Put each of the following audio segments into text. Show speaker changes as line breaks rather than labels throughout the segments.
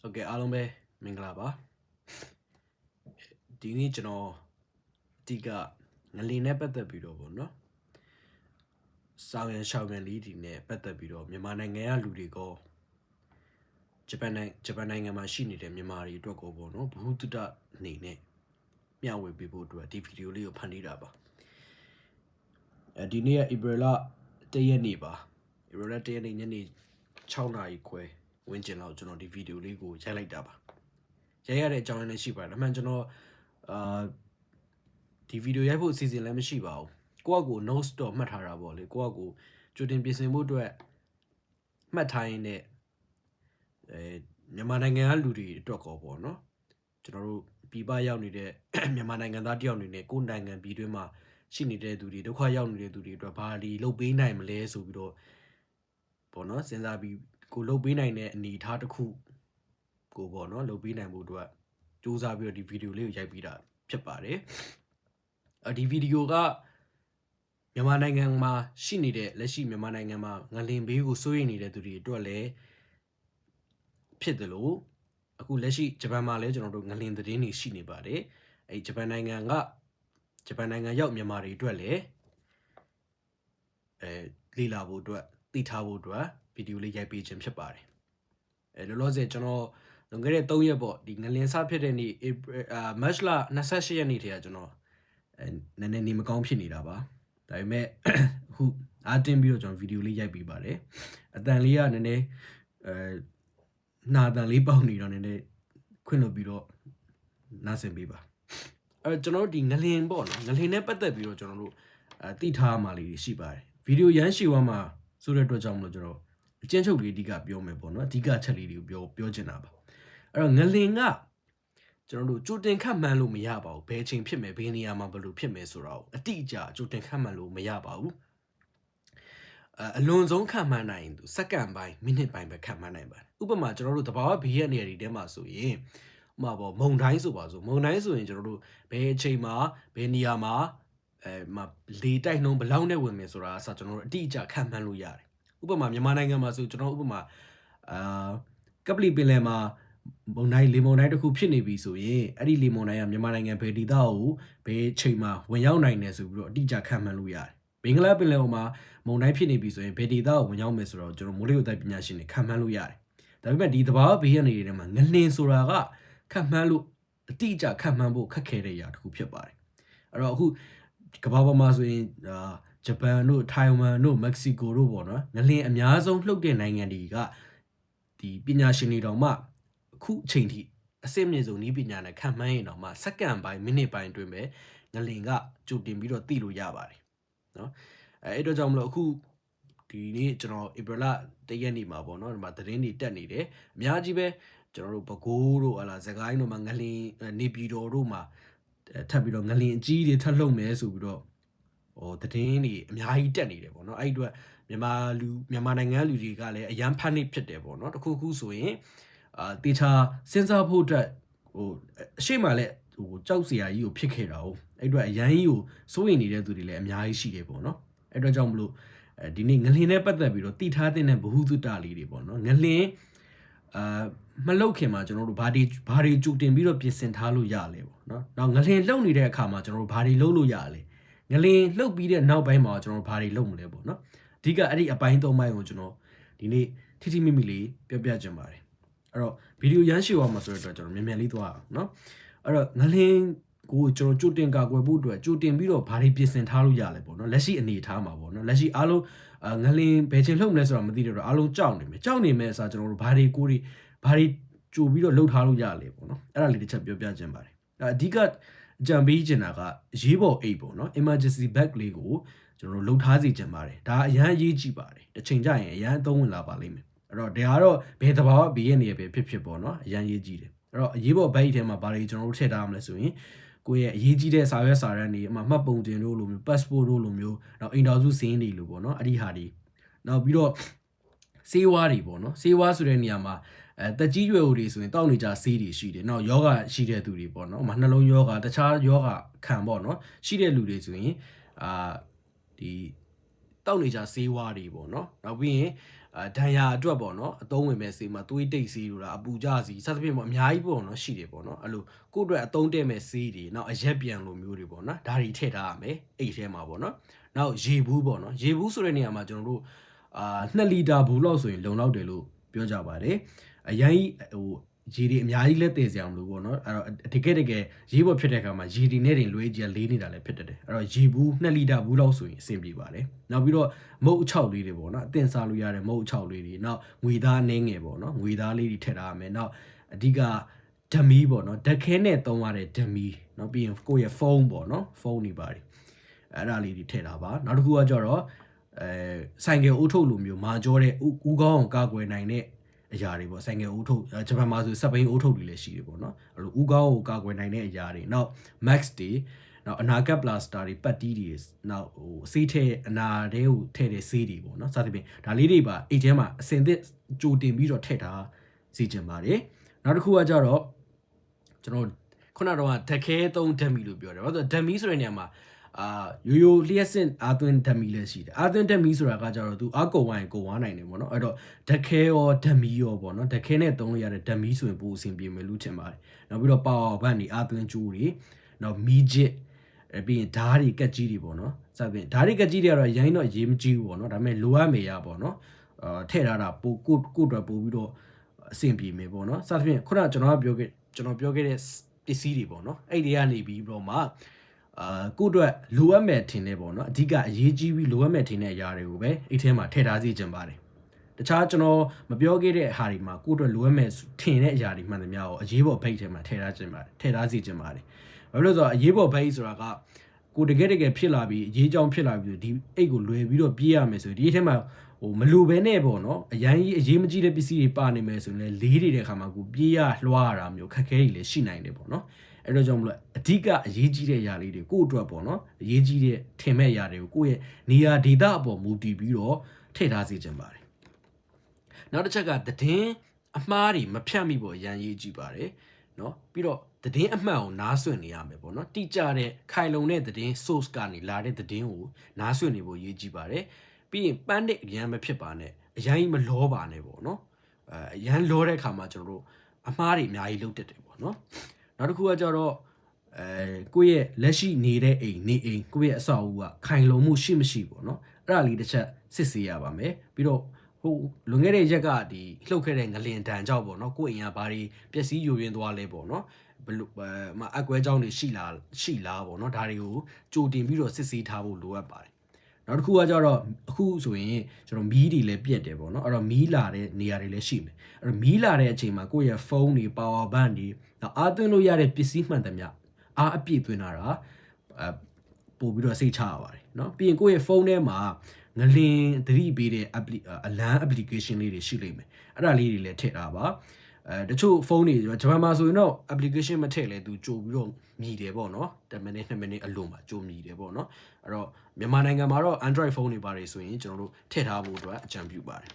ဟုတ်ကဲ့အားလုံးပဲမင်္ဂလာပါဒီနေ့ကျွန်တော်အဓိကငလင်နဲ့ပတ်သက်ပြီးတော့ဗောနော်ဆောင်းရန်ရှောင်းရန်လေးဒီနဲ့ပတ်သက်ပြီးတော့မြန်မာနိုင်ငံကလူတွေကဂျပန်နိုင်ငံဂျပန်နိုင်ငံမှာရှိနေတဲ့မြန်မာတွေအတွက်ကိုဗောနော်ဘ ഹു တုတအနေနဲ့မျှဝေပေးဖို့အတွက်ဒီဗီဒီယိုလေးကိုဖန်တီးတာပါအဲဒီနေ့ကဧပြီလ၁ရက်နေ့ပါဧပြီလ၁ရက်နေ့ညနေ6နာရီခွဲ ဝင်းကျင်လောက်ကျွန်တော်ဒီဗီဒီယိုလေးကိုရိုက်လိုက်တာပါရိုက်ရတဲ့အကြောင်းရင်းလည်းရှိပါတယ်ဒါမှမဟုတ်ကျွန်တော်အာဒီဗီဒီယိုရိုက်ဖို့အစီအစဉ်လည်းမရှိပါဘူးကိုယ့်အကို notes တော့မှတ်ထားတာပေါ့လေကိုယ့်အကိုကြိုတင်ပြင်ဆင်ဖို့အတွက်မှတ်ထားရင်းနဲ့အဲမြန်မာနိုင်ငံကလူတွေအတွက်ကောပေါ့နော်ကျွန်တော်တို့ပြည်ပရောက်နေတဲ့မြန်မာနိုင်ငံသားတယောက်အနေနဲ့ကိုယ်နိုင်ငံပြည်တွင်းမှာရှိနေတဲ့သူတွေဒုက္ခရောက်နေတဲ့သူတွေအတွက်ဘာဒီလုပ်ပေးနိုင်မလဲဆိုပြီးတော့ပေါ့နော်စဉ်းစားပြီး ကိုလုပ်ပေးနိုင်တဲ့အနေအထားတစ်ခုကိုပေါ့နော်လုပ်ပေးနိုင်ဖို့အတွက်စူးစမ်းပြီးတော့ဒီဗီဒီယိုလေးကိုရိုက်ပြီးတာဖြစ်ပါတယ်အဒီဗီဒီယိုကမြန်မာနိုင်ငံမှာရှိနေတဲ့လက်ရှိမြန်မာနိုင်ငံမှာငလင်ဘေးကိုစိုးရိမ်နေတဲ့သူတွေအတွက်လည်းဖြစ်တယ်လို့အခုလက်ရှိဂျပန်မှာလည်းကျွန်တော်တို့ငလင်သတင်းတွေရှိနေပါတယ်အဲဂျပန်နိုင်ငံကဂျပန်နိုင်ငံရောက်မြန်မာတွေအတွက်လည်းအဲလေ့လာဖို့အတွက်သိထားဖို့အတွက် ဗီဒီယိုလေးရိုက်ပေးခြင်းဖြစ်ပါတယ်အဲလောလောဆယ်ကျွန်တော်လွန်ခဲ့တဲ့3ရက်ပေါ့ဒီငလင်စဖြစ်တဲ့နေ့ April အာမတ်လ28ရက်နေ့တည်းကကျွန်တော်အဲနည်းနည်းနေမကောင်းဖြစ်နေတာပါဒါပေမဲ့အခုအားတင်းပြီးတော့ကျွန်တော်ဗီဒီယိုလေးရိုက်ပေးပါတယ်အတန်လေးကနည်းနည်းအဲနာတန်လေးပေါက်နေတော့နည်းနည်းခွင့်လို့ပြီးတော့နားဆင်ပေးပါအဲကျွန်တော်တို့ဒီငလင်ပေါ့နော်ငလင်နဲ့ပတ်သက်ပြီးတော့ကျွန်တော်တို့အဲတိထားမှလေးရှိပါတယ်ဗီဒီယိုရမ်းရှည်သွားမှာဆိုတဲ့အတွက်ကြောင့်မလို့ကျွန်တော် အကျဉ်းချုပ်လေးအဓိကပြောမယ်ပေါ့နော်အဓိကချက်လေးတွေကိုပြောပြောချင်တာပါအဲ့တော့ငလင်ကကျွန်တော်တို့ကြိုတင်ခတ်မှန်းလို့မရပါဘူးဘယ်ချိန်ဖြစ်မယ်ဘယ်နေရာမှာဘယ်လိုဖြစ်မယ်ဆိုတာကိုအတိအကျကြိုတင်ခတ်မှန်းလို့မရပါဘူးအအလွန်ဆုံးခတ်မှန်းနိုင်သူစက္ကန့်ပိုင်းမိနစ်ပိုင်းပဲခတ်မှန်းနိုင်ပါတယ်ဥပမာကျွန်တော်တို့တဘာဝဘေးရနေရာတွေထဲမှာဆိုရင်ဥပမာပေါ့မုံတိုင်းဆိုပါဆိုမုံတိုင်းဆိုရင်ကျွန်တော်တို့ဘယ်အချိန်မှာဘယ်နေရာမှာအဲမှာလေတိုက်နှုံးဘယ်လောက်နဲ့ဝင်မယ်ဆိုတာအစကျွန်တော်တို့အတိအကျခန့်မှန်းလို့ရတယ် ဥပမာမြန်မာနိုင်ငံမှာဆိုကျွန်တော်ဥပမာအာကပလီပင်လယ်မှာမုံတိုင်းလေမုံတိုင်းတစ်ခုဖြစ်နေပြီဆိုရင်အဲ့ဒီလေမုံတိုင်းကမြန်မာနိုင်ငံဘယ်ဒေသကိုဘယ်ချိန်မှာဝင်ရောက်နိုင်တယ်ဆိုပြီးတော့အတိအကျခန့်မှန်းလို့ရတယ်ဘင်္ဂလားပင်လယ်ပေါ်မှာမုံတိုင်းဖြစ်နေပြီဆိုရင်ဘယ်ဒေသကိုဝင်ရောက်မယ်ဆိုတော့ကျွန်တော်မိုးလေဝသပညာရှင်တွေခန့်မှန်းလို့ရတယ်ဒါပေမဲ့ဒီသဘာဝဘေးရနေတဲ့မှာငလင်ဆိုတာကခန့်မှန်းလို့အတိအကျခန့်မှန်းဖို့ခက်ခဲတဲ့အရာတစ်ခုဖြစ်ပါတယ်အဲ့တော့အခုကမ္ဘာပေါ်မှာဆိုရင်အာ ဂျပန်တို့ထိုင်ဝမ်တို့မက္ကဆီကိုတို့ပေါ့နော်ငလင်အများဆုံးလှုပ်တဲ့နိုင်ငံတွေကဒီပညာရှင်တွေတောင်မှအခုအချိန်ထိအစစ်မြေဆုံးဤပညာနဲ့ခံမှန်းရင်တော့မှစက္ကန့်ပိုင်းမိနစ်ပိုင်းအတွင်းပဲငလင်ကကြိုတင်ပြီးတော့သိလို့ရပါတယ်နော်အဲအဲ့တော့ကြောင့်မလို့အခုဒီနေ့ကျွန်တော်ဧပြီလတရက်နေ့မှာပေါ့နော်ဒီမှာသတင်းတွေတက်နေတယ်အများကြီးပဲကျွန်တော်တို့ပဲခူးတို့ဟလာစကိုင်းတို့မှာငလင်နေပြည်တော်တို့မှာထပ်ပြီးတော့ငလင်အကြီးတွေထပ်လှုပ်မယ်ဆိုပြီးတော့ ဟိုသတင်းတွေအများကြီးတက်နေတယ်ပေါ့နော်အဲ့ဒီအတွက်မြန်မာလူမြန်မာနိုင်ငံလူတွေကလည်းအရန်ဖန်နစ်ဖြစ်တယ်ပေါ့နော်တခုခုဆိုရင်အာတေချာစဉ်းစားဖို့အတွက်ဟိုအရှိမလည်းဟိုကြောက်စရာကြီးကိုဖြစ်ခဲ့တာ哦အဲ့အတွက်အရန်ကြီးကိုစိုးရိမ်နေတဲ့သူတွေလည်းအများကြီးရှိတယ်ပေါ့နော်အဲ့အတွက်ကြောင့်မလို့အဲဒီနေ့ငလင်နဲ့ပတ်သက်ပြီးတော့တိထားတဲ့ဘ ഹു တုတလေးတွေပေါ့နော်ငလင်အာမလုတ်ခင်မှာကျွန်တော်တို့ဘာတွေဘာတွေကြိုတင်ပြီးတော့ပြင်ဆင်ထားလို့ရလဲပေါ့နော်။နောက်ငလင်လှုပ်နေတဲ့အခါမှာကျွန်တော်တို့ဘာတွေလုပ်လို့ရလဲ။ ငလင်လှုပ်ပြီးတဲ့နောက်ပိုင်းမှာကျွန်တော်တို့ဘာတွေလုပ်မလဲပေါ့နော်။အဓိကအဲ့ဒီအပိုင်းသုံးပိုင်းကိုကျွန်တော်ဒီနေ့ထိထိမိမိလေးပြောပြချင်ပါတယ်။အဲ့တော့ဗီဒီယိုရမ်းရှည်သွားမှာဆိုတော့ကျွန်တော်မြန်မြန်လေးသွားအောင်နော်။အဲ့တော့ငလင်ကိုကျွန်တော်ကြိုတင်ကာကွယ်ဖို့အတွက်ကြိုတင်ပြီးတော့ဘာတွေပြင်ဆင်ထားလို့ရလဲပေါ့နော်လက်ရှိအနေထားမှာပေါ့နော်လက်ရှိအားလုံးအာငလင်ဘယ်ချိန်လှုပ်မလဲဆိုတာမသိတော့အားလုံးကြောက်နေမယ်ကြောက်နေမယ်အစားကျွန်တော်တို့ဘာတွေကိုတွေဘာတွေကြိုပြီးတော့လှုပ်ထားလို့ရလဲပေါ့နော်အဲ့ဒါလေးတစ်ချက်ပြောပြချင်ပါတယ်အဓိက အကြံပေးချင်တာကရေးပေါ်အိတ်ပေါ့နော် emergency bag လေးကိုကျွန်တော်တို့လှုပ်ထားစီချင်ပါတယ်ဒါအရန်အရေးကြီးပါတယ်တစ်ချိန်ကျရင်အရန်အသုံးဝင်လာပါလိမ့်မယ်အဲ့တော့ဒါကတော့ဘယ်သဘာဝဘေးရနေရပဲဖြစ်ဖြစ်ပေါ့နော်အရန်ရေးကြီးတယ်အဲ့တော့အရေးပေါ်ဘိုက်ထဲမှာဘာတွေကျွန်တော်တို့ထည့်ထားရမလဲဆိုရင်ကိုယ့်ရဲ့အရေးကြီးတဲ့စာရွက်စာတမ်းတွေအမှမှတ်ပုံတင်တို့လိုမျိုး passport တို့လိုမျိုးနောက်အိမ်တော်စုစင်းတွေလိုပေါ့နော်အဲ့ဒီဟာတွေနောက်ပြီးတော့စေးဝါးတွေပေါ့နော်စေးဝါးဆိုတဲ့နေရာမှာ အဲတက်ကြီးရွယ်အိုတွေဆိုရင်တောက်နေကြဆေးတွေရှိတယ်။နောက်ယောဂရှိတဲ့သူတွေပေါ့နော်။ဥပမာနှလုံးယောဂတခြားယောဂခံပေါ့နော်။ရှိတဲ့လူတွေဆိုရင်အာဒီတောက်နေကြဆေးဝါးတွေပေါ့နော်။နောက်ပြီးရင်အာဒဏ်ရာအတွက်ပေါ့နော်အသုံးဝင်မဲ့ဆေးမှာသွေးတိတ်ဆေးလို့လားအပူကြစီစသဖြင့်ပေါ့အများကြီးပေါ့နော်ရှိတယ်ပေါ့နော်အဲ့လိုကိုယ့်အတွက်အသုံးတဲ့မဲ့ဆေးတွေနောက်အရက်ပြန်လိုမျိုးတွေပေါ့နော်ဒါတွေထည့်ထားရမယ်အဲ့ထဲမှာပေါ့နော်နောက်ရေဘူးပေါ့နော်ရေဘူးဆိုတဲ့နေရာမှာကျွန်တော်တို့အာ2လီတာဘူးလောက်ဆိုရင်လုံလောက်တယ်လို့ပြောကြပါတယ် အရင်ဟိုရေတွေအများကြီးလက်တည်စရာမလိုပေါ့နော်အဲ့တော့တကယ်တကယ်ရေပေါ်ဖြစ်တဲ့အခါမှာရေတွေနဲ့တင်လွေးကြီးလေးနေတာလည်းဖြစ်တတ်တယ်အဲ့တော့ရေဘူး2လီတာဘူးလောက်ဆိုရင်အဆင်ပြေပါတယ်နောက်ပြီးတော့မုတ်အချောက်လေးတွေပေါ့နော်အတင်စားလို့ရတဲ့မုတ်အချောက်လေးတွေနောက်ငွေသားနှင်းငယ်ပေါ့နော်ငွေသားလေးတွေထည့်ထားရမယ်နောက်အဓိကဓမီပေါ့နော်ဓခဲနဲ့သုံးရတဲ့ဓမီနောက်ပြီးရင်ကိုယ့်ရဲ့ဖုန်းပေါ့နော်ဖုန်းတွေပါတယ်အဲ့ဒါလေးတွေထည့်ထားပါနောက်တစ်ခုကကြတော့အဲဆိုင်ကယ်အိုးထုတ်လိုမျိုးမာကြောတဲ့ဥကောင်းအောင်ကာကွယ်နိုင်တဲ့ အရာတွေပေါ့ဆိုင်ငယ်အိုးထုတ်အဲဂျပန်မှာဆိုစက်ဘိန်းအိုးထုတ်တွေလည်းရှိတယ်ပေါ့နော်အဲ့လိုဥကောင်းကိုကာကွယ်နိုင်တဲ့အရာတွေနောက် max တွေနောက်အနာဂတ် blaster တွေပတ်တီးတွေနောက်ဟိုဆေးထဲအနာထဲကိုထည့်တဲ့ဆေးတွေပေါ့နော်စသဖြင့်ဒါလေးတွေပါအိတ်ထဲမှာအစင်သစ်ကြိုတင်ပြီးတော့ထည့်ထားစီကျင်ပါတယ်နောက်တစ်ခုကကြတော့ကျွန်တော်ခုနကတော့ဓခဲသုံးဓမီလို့ပြောတယ်ဘာလို့ဓမီဆိုတဲ့နေရာမှာ အာရိုးရိုးလျှက်စင်အာသွင်းဓမီလည်းရှိတယ်အာသွင်းဓမီဆိုတာကကြတော့သူအကုံဝိုင်းကိုဝါနိုင်တယ်ပေါ့နော်အဲ့တော့ဓခဲရောဓမီရောပေါ့နော်ဓခဲနဲ့သုံးလို့ရတဲ့ဓမီဆိုရင်ပိုအဆင်ပြေမယ်လို့ထင်ပါတယ်နောက်ပြီးတော့ပါဝါဘတ်နေအာသွင်းကျိုးတွေနောက်မီဂျစ်အဲပြီးရင်ဓားတွေကက်ကြီးတွေပေါ့နော်စသဖြင့်ဓားတွေကက်ကြီးတွေကတော့ရိုင်းတော့ရေးမကြီးဘူးပေါ့နော်ဒါပေမဲ့လိုအပ်မေရပေါ့နော်အာထည့်ထားတာပိုကိုကိုအတွက်ပို့ပြီးတော့အဆင်ပြေမယ်ပေါ့နော်စသဖြင့်ခုနကကျွန်တော်ကပြောခဲ့ကျွန်တော်ပြောခဲ့တဲ့ပစ္စည်းတွေပေါ့နော်အဲ့ဒီကနေပြီးတော့မှ အာကိုအတွက်လိုအပ်မဲ့ထင်တယ်ပေါ့နော်အဓိကအရေးကြီးပြီးလိုအပ်မဲ့ထင်တဲ့အရာတွေကိုပဲအဲ့ထဲမှာထည့်ထားစီခြင်းပါတယ်တခြားကျွန်တော်မပြောခဲ့တဲ့ဟာတွေမှာကိုအတွက်လိုအပ်မဲ့ထင်တဲ့အရာတွေမှန်သမျှကိုအရေးပေါ်ဘိတ်ထဲမှာထည့်ထားခြင်းပါတယ်ထည့်ထားစီခြင်းပါတယ်ဘာလို့လဲဆိုတော့အရေးပေါ်ဘိတ်ဆိုတာကကိုတကယ်တကယ်ဖြစ်လာပြီးအရေးကြောင်းဖြစ်လာပြီးဒီအိတ်ကိုလွယ်ပြီးတော့ပြေးရမယ်ဆိုရင်ဒီအထဲမှာဟိုမလိုဘဲနဲ့ပေါ့နော်အရင်ကြီးအရေးမကြီးတဲ့ပစ္စည်းတွေပါနေမယ်ဆိုရင်လည်းလေးတွေတဲ့ခါမှာကိုပြေးရလွှားရတာမျိုးခက်ခဲကြီးလည်းရှိနိုင်တယ်ပေါ့နော် အဲ့တော့ကြောင့်မလို့အဓိကအရေးကြီးတဲ့ຢာလေးတွေကိုယ့်အတွက်ပေါ့နော်အရေးကြီးတဲ့ထင်မဲ့ຢာတွေကိုကိုယ့်ရဲ့နေရာဒေသအပေါ်မူတည်ပြီးတော့ထည့်ထားစေချင်ပါတယ်နောက်တစ်ချက်ကသတင်းအမှားတွေမဖြတ်မိဖို့ရန်ရေးကြည့်ပါတယ်နော်ပြီးတော့သတင်းအမှန်ကိုနားဆွင့်နေရမယ်ပေါ့နော်တိကျတဲ့ခိုင်လုံတဲ့သတင်း source ကနေလာတဲ့သတင်းကိုနားဆွင့်နေဖို့ရေးကြည့်ပါတယ်ပြီးရင်ပန်းတဲ့အရန်မဖြစ်ပါနဲ့အရန်ကြီးမလောပါနဲ့ပေါ့နော်အဲအရန်လောတဲ့ခါမှာကျွန်တော်တို့အမှားတွေအများကြီးလုပ်တတ်တယ်ပေါ့နော် နောက်တစ်ခုကကြတော့အဲကိုယ့်ရဲ့လက်ရှိနေတဲ့အိမ်နေအိမ်ကိုယ့်ရဲ့အဆောက်အဦကခိုင်လုံမှုရှိမရှိပေါ့နော်အဲ့ဒါလေးတစ်ချက်စစ်ဆေးရပါမယ်ပြီးတော့ဟိုလွန်ခဲ့တဲ့ရက်ကဒီလှုပ်ခဲ့တဲ့ငလင်တန်ကြောက်ပေါ့နော်ကိုယ့်အိမ်ကဘာတွေပျက်စီးယိုယွင်းသွားလဲပေါ့နော်ဘလို့အဲမအကွဲကြောင်းတွေရှိလားရှိလားပေါ့နော်ဒါတွေကိုကြိုတင်ပြီးတော့စစ်ဆေးထားဖို့လိုအပ်ပါတယ်နောက်တစ်ခုကကြတော့အခုဆိုရင်ကျွန်တော်မီးတွေလည်းပြက်တယ်ပေါ့နော်အဲ့တော့မီးလာတဲ့နေရာတွေလည်းရှိမယ်အဲ့တော့မီးလာတဲ့အချိန်မှာကိုယ့်ရဲ့ဖုန်းတွေ power bank တွေ နော်အားသွင်းလို့ရတဲ့ပစ္စည်းမှန်သမျှအားအပြည့်သွင်းတာတာအပို့ပြီးတော့စိတ်ချရပါတယ်နော်ပြီးရင်ကိုယ့်ရဲ့ဖုန်းထဲမှာငလင်သတိပေးတဲ့ app အလန်း application လေးတွေရှိလိမ့်မယ်အဲ့ဒါလေးတွေလည်းထည့်ထားပါအဲတချို့ဖုန်းတွေဂျပန်မှာဆိုရင်တော့ application မထည့်လဲသူကြိုပြီးတော့မြည်တယ်ပေါ့နော်10မိနစ်2မိနစ်အလိုမှာကြိုမြည်တယ်ပေါ့နော်အဲ့တော့မြန်မာနိုင်ငံမှာတော့ Android ဖုန်းတွေပါတယ်ဆိုရင်ကျွန်တော်တို့ထည့်ထားဖို့အတွက်အကြံပြုပါတယ်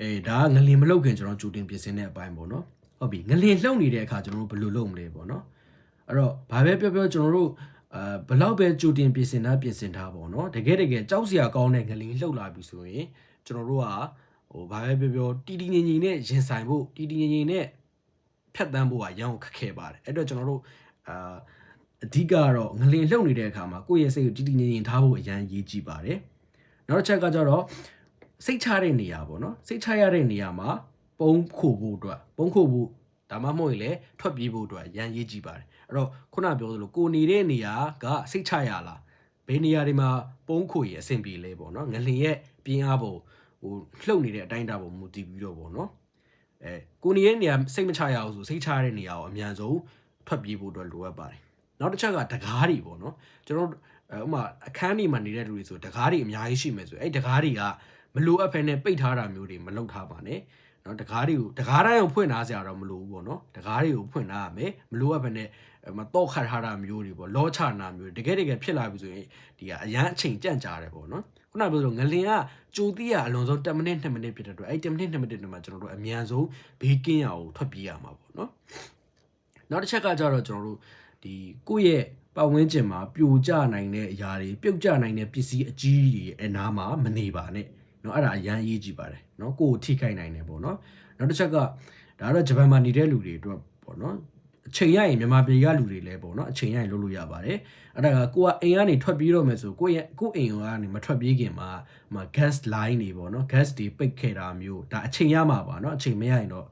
အဲဒါငလင်မလောက်ခင်ကျွန်တော်ကြိုတင်ပြင်ဆင်တဲ့အပိုင်းပေါ့နော် ဟုတ်ပြီငလင်လှုပ်နေတဲ့အခါကျွန်တော်တို့ဘယ်လိုလုပ်မလဲပေါ့နော်အဲ့တော့ဘာပဲပြောပြောကျွန်တော်တို့အာဘလောက်ပဲကြိုတင်ပြင်ဆင်တာပြင်ဆင်ထားပေါ့နော်တကယ်တကယ်ကြောက်စရာကောင်းတဲ့ငလင်လှုပ်လာပြီဆိုရင်ကျွန်တော်တို့ကဟိုဘာပဲပြောပြောတီတီငင်ငင်နဲ့ရင်ဆိုင်ဖို့တီတီငင်ငင်နဲ့ဖြတ်တန်းဖို့ကရန်ကိုခက်ခဲပါတယ်အဲ့တော့ကျွန်တော်တို့အာအဓိကကတော့ငလင်လှုပ်နေတဲ့အခါမှာကိုယ့်ရဲ့စိတ်ကိုတီတီငင်ငင်ထားဖို့အရန်ရေးကြည့်ပါတယ်နောက်တစ်ချက်ကကြတော့စိတ်ချတဲ့နေရာပေါ့နော်စိတ်ချရတဲ့နေရာမှာ ပုံခိုဖို့အတွက်ပုံခိုဖို့ဒါမှမဟုတ်ရင်လည်းထွက်ပြေးဖို့အတွက်ရန်ရေးကြည့်ပါတယ်အဲ့တော့ခုနပြောသလိုကိုနေတဲ့နေရာကစိတ်ချရလားဘယ်နေရာတွေမှာပုံခိုရအဆင်ပြေလဲပေါ့နော်ငလင်ရဲ့ပြင်းအားပုံဟိုလှုပ်နေတဲ့အတိုင်းအတာပုံမူတည်ပြီးတော့ပေါ့နော်အဲကိုနေတဲ့နေရာစိတ်မချရအောင်ဆိုစိတ်ချရတဲ့နေရာကိုအမြန်ဆုံးထွက်ပြေးဖို့အတွက်လိုအပ်ပါတယ်နောက်တစ်ချက်ကတကားတွေပေါ့နော်ကျွန်တော်အဲဥမာအခန်းတွေမှာနေတဲ့လူတွေဆိုတကားတွေအများကြီးရှိမယ်ဆိုအဲ့တကားတွေကမလိုအပ်ဖ ೇನೆ ပိတ်ထားတာမျိုးတွေမလုပ်ထားပါနဲ့ နော်တကားတွေကိုတကားတိုင်းကိုဖွင့်ထားစရာတော့မလိုဘူးပေါ့နော်တကားတွေကိုဖွင့်ထားရမယ်မလိုအပ်ဖ ೇನೆ မတော့ခတ်ထားတာမျိုးတွေပေါ့လောချနာမျိုးတကယ်တကယ်ဖြစ်လာပြီဆိုရင်ဒီကအရန်အချိန်ကြန့်ကြာတယ်ပေါ့နော်ခုနပြောလို့ငလင်ကကြိုတီးရအလွန်ဆုံး10မိနစ်2မိနစ်ဖြစ်တဲ့အတွက်အဲ့10မိနစ်2မိနစ်တွေမှာကျွန်တော်တို့အမြန်ဆုံးဘေးကင်းရအောင်ထွက်ပြေးရမှာပေါ့နော်နောက်တစ်ချက်ကကြတော့ကျွန်တော်တို့ဒီကိုယ့်ရဲ့ပတ်ဝန်းကျင်မှာပြိုကျနိုင်တဲ့အရာတွေပြုတ်ကျနိုင်တဲ့ပစ္စည်းအကြီးတွေအနားမှာမနေပါနဲ့ နော်အဲ့ဒါအရန်အရေးကြီးပါတယ်နော်ကိုယ်ထိခိုက်နိုင်တယ်ပေါ့နော်နောက်တစ်ချက်ကဒါကတော့ဂျပန်မှာနေတဲ့လူတွေအတွက်ပေါ့နော်အချိန်ရရင်မြန်မာပြည်ကလူတွေလည်းပေါ့နော်အချိန်ရရင်လုပ်လို့ရပါတယ်အဲ့ဒါကကိုကအိမ်ကနေထွက်ပြေးတော့မယ်ဆိုကိုရဲ့ကိုအိမ်ကနေမထွက်ပြေးခင်မှာမှာ gas line တွေပေါ့နော် gas တွေပိတ်ခဲ့တာမျိုးဒါအချိန်ရမှာပါနော်အချိန်မရရင်တော့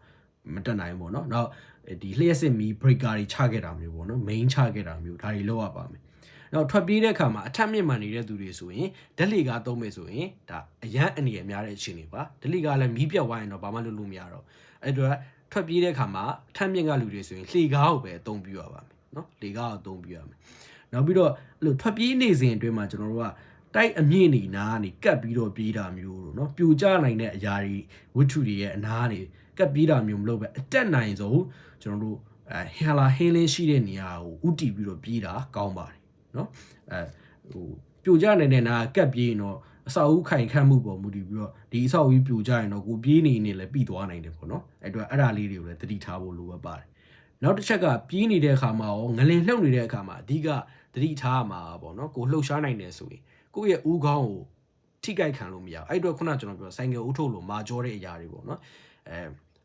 မတက်နိုင်ဘူးပေါ့နော်နောက်ဒီလျှက်စစ်မီ breaker တွေချခဲ့တာမျိုးပေါ့နော် main ချခဲ့တာမျိုးဒါတွေလောက်ရပါမယ် နောက်ထွက်ပြေးတဲ့အခါမှာအထက်မြင့်မှန်နေတဲ့သူတွေဆိုရင်ဓာတ်လေကားသုံးမယ်ဆိုရင်ဒါအရန်အနေရများတဲ့အခြေအနေပါဓာတ်လေကားလည်းမီးပြတ်သွားရင်တော့ဘာမှလုပ်လို့မရတော့အဲ့တော့ထွက်ပြေးတဲ့အခါမှာအထက်မြင့်ကလူတွေဆိုရင်လှေကားကိုပဲအသုံးပြုရပါမယ်နော်လှေကားကိုအသုံးပြုရမယ်နောက်ပြီးတော့အဲ့လိုထွက်ပြေးနေစဉ်အတွင်းမှာကျွန်တော်တို့ကတိုက်အမြင့်နေနာကနေကတ်ပြီးတော့ပြေးတာမျိုးလို့နော်ပြူကျနိုင်တဲ့အရာတွေဝတ္ထုတွေရဲ့အနားတွေကတ်ပြေးတာမျိုးမလုပ်ပဲအတက်နိုင်ဆုံးကျွန်တော်တို့အဲဟလာဟင်းလင်းရှိတဲ့နေရာကိုဥတီပြီးတော့ပြေးတာကောင်းပါတယ် နော်အဲဟိုပြိုကျနေတဲ့နာကတ်ပြေးရင်တော့အဆောက်အဦခိုင်ခန့်မှုပေါ်မူတည်ပြီးတော့ဒီအဆောက်အဦပြိုကျရင်တော့ကိုပြေးနေနေလည်းပြီးသွားနိုင်တယ်ပေါ့နော်အဲ့တော့အဲ့ဒါလေးတွေကိုလည်းသတိထားဖို့လိုအပ်ပါတယ်နောက်တစ်ချက်ကပြေးနေတဲ့အခါမှာရောငလင်လှုပ်နေတဲ့အခါမှာအဓိကသတိထားရမှာပေါ့နော်ကိုလှုပ်ရှားနိုင်တယ်ဆိုရင်ကိုယ့်ရဲ့ဦးခေါင်းကိုထိကြိုက်ခံလို့မရဘူးအဲ့တော့ခုနကျွန်တော်ပြောဆိုင်ကယ်ဦးထုတ်လို့မာကြောတဲ့အရာတွေပေါ့နော်အဲ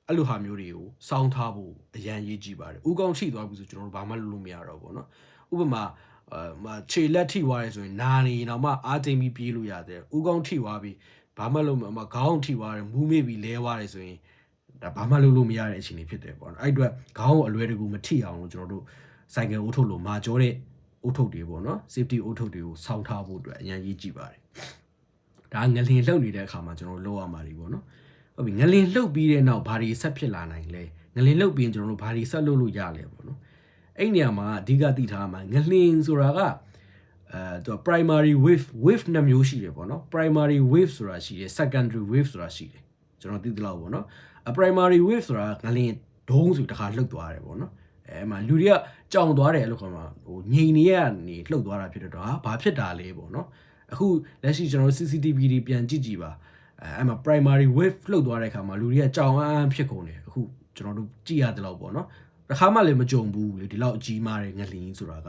အဲ့လိုဟာမျိုးတွေကိုစောင်းထားဖို့အရန်ရေးကြည့်ပါတယ်ဦးခေါင်းထိသွားပြီဆိုကျွန်တော်တို့ဘာမှလုပ်လို့မရတော့ဘူးပေါ့နော်ဥပမာ အဲမခြေလက်ထိသွားရဲဆိုရင်နာနေတော့မှအားသိမ့်ပြီးပြေးလို့ရတယ်ဥကောင်းထိသွားပြီးဘာမှလုပ်မမခေါင်းထိသွားတယ်မူးမေ့ပြီးလဲသွားတယ်ဆိုရင်ဒါဘာမှလုပ်လို့မရတဲ့အခြေအနေဖြစ်တယ်ပေါ့နော်အဲ့အတွက်ခေါင်းကိုအလွယ်တကူမထိအောင်လို့ကျွန်တော်တို့စိုက်ကယ်အိုးထုတ်လို့မာကြောတဲ့အုတ်ထုတ်တွေပေါ့နော် safety အုတ်ထုတ်တွေကိုစောင့်ထားဖို့အတွက်အရင်ကြီးကြည့်ပါတယ်ဒါငလင်လှုပ်နေတဲ့အခါမှာကျွန်တော်တို့လုပ်ရမှာတွေပေါ့နော်ဟုတ်ပြီငလင်လှုပ်ပြီးတဲ့နောက်ဘာတွေဆက်ဖြစ်လာနိုင်လဲငလင်လှုပ်ပြီးရင်ကျွန်တော်တို့ဘာတွေဆက်လုပ်လို့ရလဲပေါ့နော် အဲ့နေရာမှာအဓိကသိထားမှာငလင်ဆိုတာကအဲသူ primary wave wave နှစ်မျိုးရှိတယ်ပေါ့နော် primary wave ဆိုတာရှိတယ် secondary wave ဆိုတာရှိတယ်ကျွန်တော်သိသလောက်ပေါ့နော် a primary wave ဆိုတာငလင်ဒုံးဆိုတခါလှုပ်သွားတယ်ပေါ့နော်အဲမှာလူတွေကကြောင်သွားတယ်အဲ့လိုခေါ်မှာဟိုငိန်နေရနေလှုပ်သွားတာဖြစ်တော့ဟာဘာဖြစ်တာလဲပေါ့နော်အခုလက်ရှိကျွန်တော်တို့ CCTV တွေပြန်ကြည့်ကြည့်ပါအဲအဲ့မှာ primary wave လှုပ်သွားတဲ့အခါမှာလူတွေကကြောင်အန်းဖြစ်ကုန်တယ်အခုကျွန်တော်တို့ကြည့်ရတယ်လို့ပေါ့နော် တစ်ခါမှလည်းမကြုံဘူးလေဒီလောက်အကြီးမားတဲ့ငလင်ဆိုတာက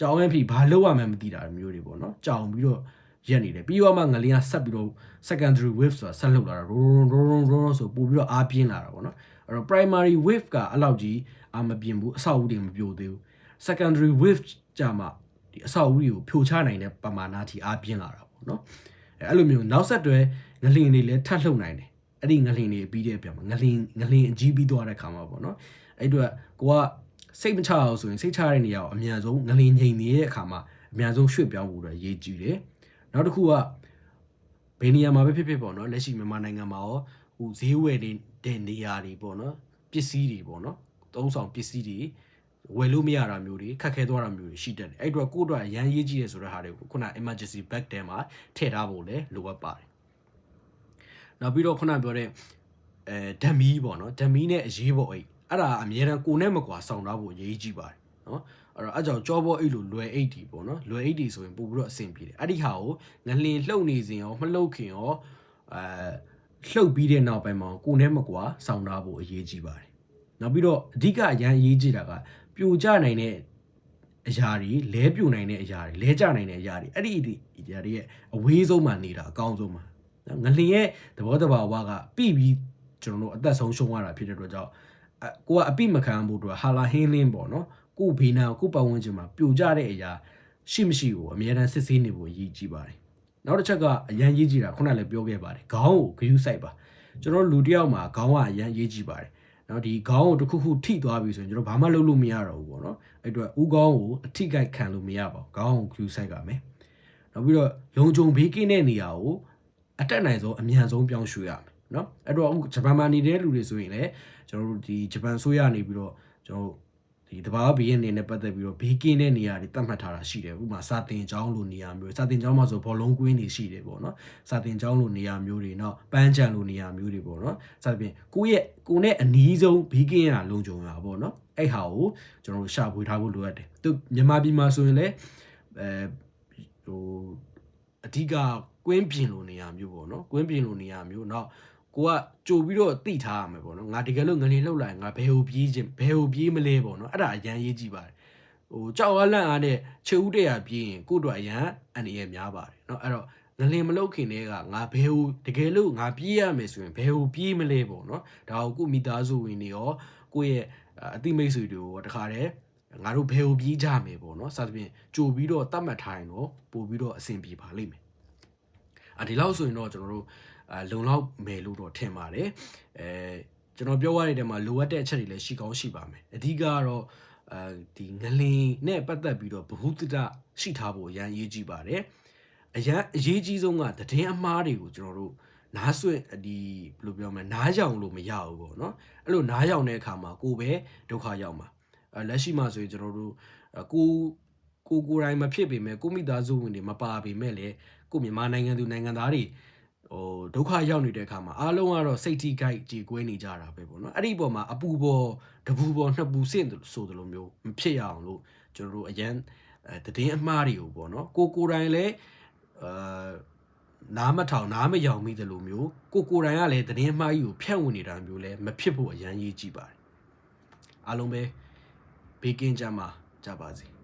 ကြောင်အန်းဖြစ်ဘာလို့ရမှန်းမသိတာမျိုးတွေပေါ့နော်ကြောင်ပြီးတော့ရက်နေတယ်ပြီးတော့မှငလင်ကဆက်ပြီးတော့ secondary wave ဆိုတာဆက်လှုပ်လာတာ ron ron ron ron ဆိုပို့ပြီးတော့အားပြင်းလာတာပေါ့နော်အဲ့တော့ primary wave ကအဲ့လောက်ကြီးအာမပြင်းဘူးအဆောက်အဦတွေမပြိုသေးဘူး secondary wave ကြမှာဒီအဆောက်အဦတွေကိုဖြိုချနိုင်တဲ့ပမာဏအထိအားပြင်းလာတာပေါ့နော်အဲ့လိုမျိုးနောက်ဆက်တွဲငလင်တွေလည်းထပ်လှုပ်နိုင်တယ်အဲ့ဒီငလင်တွေပြီးတဲ့ပြန်မှာငလင်ငလင်အကြီးပြီးသွားတဲ့ခါမှာပေါ့နော် အဲ့အတွက်ကိုကစိတ်မချအောင်ဆိုရင်စိတ်ချတဲ့နေရာကိုအမြန်ဆုံးငလင်ငြိမ်နေတဲ့အခါမှာအမြန်ဆုံးရွှေ့ပြောင်းဖို့အတွက်ရည်ကြည်တယ်နောက်တစ်ခုကဘယ်နေရာမှာပဲဖြစ်ဖြစ်ပေါ့နော်လက်ရှိမြန်မာနိုင်ငံမှာရောဟိုဈေးဝယ်တဲ့နေရာတွေပေါ့နော်ပစ္စည်းတွေပေါ့နော်သုံးဆောင်ပစ္စည်းတွေဝယ်လို့မရတာမျိုးတွေခက်ခဲသွားတာမျိုးတွေရှိတတ်တယ်အဲ့တော့ကိုယ့်အတွက်အရန်ရေးကြည့်ရဆိုတဲ့ဟာတွေကိုခုန emergency bag တဲမှာထည့်ထားဖို့လည်းလိုအပ်ပါတယ်နောက်ပြီးတော့ခုနပြောတဲ့အဲဓမီပေါ့နော်ဓမီနဲ့အရေးပေါ်အိတ် အဲ့ဒါအများတန်းကိုနဲ့မကွာစောင့်ထားဖို့အရေးကြီးပါတယ်နော်အဲ့တော့အကြောင်းကြောဘောအိတ်လို့လွယ်အိတ်တီပေါ့နော်လွယ်အိတ်တီဆိုရင်ပို့ပြီးတော့အဆင်ပြေတယ်အဲ့ဒီဟာကိုငလင်လှုပ်နေစဉ်ရောမလှုပ်ခင်ရောအဲလှုပ်ပြီးတဲ့နောက်ပိုင်းမှာကိုနဲ့မကွာစောင့်ထားဖို့အရေးကြီးပါတယ်နောက်ပြီးတော့အဓိကအရန်အရေးကြီးတာကပြိုကျနိုင်တဲ့အရာတွေလဲပြိုနိုင်တဲ့အရာတွေလဲကျနိုင်တဲ့အရာတွေအဲ့ဒီအရာတွေရဲ့အဝေးဆုံးမှာနေတာအကောင်းဆုံးမှာနော်ငလင်ရဲ့သဘောတဘာဝကပြပြီးကျွန်တော်တို့အသက်ဆုံးရှုံးရတာဖြစ်တဲ့အတွက်ကြောင့်အ ကိုကအပိမခံဖို့အတွက်ဟာလာဟင်းလင်းပေါ့နော်ကိုဘေးနာကိုပတ်ဝန်းကျင်မှာပြိုကျတဲ့အရာရှိမရှိကိုအများတန်းစစ်ဆေးနေဖို့ရည်ကြည်ပါတယ်နောက်တစ်ချက်ကအရန်ရေးကြည့်တာခုနလည်းပြောခဲ့ပါတယ်ခေါင်းကိုဂရုစိုက်ပါကျွန်တော်လူတစ်ယောက်မှာခေါင်းကအရန်ရေးကြည့်ပါတယ်နော်ဒီခေါင်းကိုတစ်ခုခုထိသွားပြီဆိုရင်ကျွန်တော်ဘာမှလုပ်လို့မရတော့ဘူးပေါ့နော်အဲ့အတွက်ဥခေါင်းကိုအထိကိုက်ခံလို့မရပါဘူးခေါင်းကိုဂရုစိုက်ပါမယ်နောက်ပြီးတော့လုံခြုံဘေးကင်းတဲ့နေရာကိုအတက်နိုင်ဆုံးအမြန်ဆုံးပြောင်းရွှေ့ရမယ် နော်အဲ့တော့အခုဂျပန်မှာနေတဲ့လူတွေဆိုရင်လည်းကျွန်တော်တို့ဒီဂျပန်ဆိုရနေပြီးတော့ကျွန်တော်တို့ဒီတဘာဘီရဲ့အနေနဲ့ပတ်သက်ပြီးတော့ဘေးကင်းတဲ့နေရာတွေတတ်မှတ်ထားတာရှိတယ်ဥပမာစာတင်ကျောင်းလိုနေရာမျိုးစာတင်ကျောင်းမှာဆိုဘောလုံးကွင်းတွေရှိတယ်ပေါ့နော်စာတင်ကျောင်းလိုနေရာမျိုးတွေနော်ပန်းချံလိုနေရာမျိုးတွေပေါ့နော်စသဖြင့်ကိုယ့်ရဲ့ကိုယ်နဲ့အနီးဆုံးဘေးကင်းရလုံခြုံရပေါ့နော်အဲ့ဟာကိုကျွန်တော်တို့ရှာဖွေထားဖို့လိုအပ်တယ်သူမြန်မာပြည်မှာဆိုရင်လည်းအဲဟိုအဓိကကွင်းပြင်လိုနေရာမျိုးပေါ့နော်ကွင်းပြင်လိုနေရာမျိုးနောက် ကိုကကြိုပြီးတော့သိထားရမယ်ပေါ့နော်ငါတကယ်လို့ငလင်လှုပ်လာရင်ငါဘယ်ဟိုပြေးခြင်းဘယ်ဟိုပြေးမလဲပေါ့နော်အဲ့ဒါအရန်ရေးကြည့်ပါတယ်ဟိုကြောက်အားလန့်အားနဲ့ခြေဦးတရာပြေးရင်ကို့တို့အရန်အန္တရာယ်များပါတယ်နော်အဲ့တော့ငလင်မလှုပ်ခင်တည်းကငါဘယ်ဟိုတကယ်လို့ငါပြေးရမယ်ဆိုရင်ဘယ်ဟိုပြေးမလဲပေါ့နော်ဒါကိုကိုမိသားစုဝင်တွေရောကိုယ့်ရဲ့အသိမိတ်ဆွေတွေရောတခါတည်းငါတို့ဘယ်ဟိုပြေးကြမယ်ပေါ့နော်စသဖြင့်ကြိုပြီးတော့တတ်မှတ်ထားရင်တော့ပို့ပြီးတော့အဆင်ပြေပါလိမ့်မယ် ဒီလောက်ဆိုရင်တော့ကျွန်တော်တို့အလုံလောက်မယ်လို့တော့ထင်ပါတယ်အဲကျွန်တော်ပြောရတဲ့တဲမှာလိုအပ်တဲ့အချက်တွေလည်းရှိကောင်းရှိပါမယ်အဓိကကတော့အဲဒီငလင်နဲ့ပတ်သက်ပြီးတော့ဘ ഹു တတရှိထားဖို့အရန်ရေးကြည့်ပါတယ်အရန်အရေးကြီးဆုံးကသတင်းအမှားတွေကိုကျွန်တော်တို့နားဆွင့်ဒီဘယ်လိုပြောမလဲနားယောင်လို့မရဘူးပေါ့နော်အဲ့လိုနားယောင်တဲ့အခါမှာကိုယ်ပဲဒုက္ခရောက်မှာအဲလက်ရှိမှာဆိုရင်ကျွန်တော်တို့ကိုကိုကိုယ်တိုင်မဖြစ်ပေမဲ့ကိုမိသားစုဝင်တွေမပါပေမဲ့လေ ကိုမြန်မာနိုင်ငံသူနိုင်ငံသားတွေဟိုဒုက္ခရောက်နေတဲ့အခါမှာအားလုံးကတော့စိတ်ထိခိုက်ကြေကွဲနေကြတာပဲပေါ့နော်အဲ့ဒီပေါ်မှာအပူပေါ်တပူပေါ်နှစ်ပူစင့်ဆိုသလိုမျိုးမဖြစ်ရအောင်လို့ကျွန်တော်တို့အရန်အဲတည်င်းအမှားတွေကိုပေါ့နော်ကိုကိုယ်တိုင်လည်းအာနားမထောင်နားမယောင်မိတယ်လို့မျိုးကိုကိုယ်တိုင်ကလည်းတည်င်းအမှားကြီးကိုဖြန့်ဝင်နေတာမျိုးလည်းမဖြစ်ဖို့အရန်ရေးကြည့်ပါတယ်အားလုံးပဲဘေးကင်းကြမှာကြပါစေ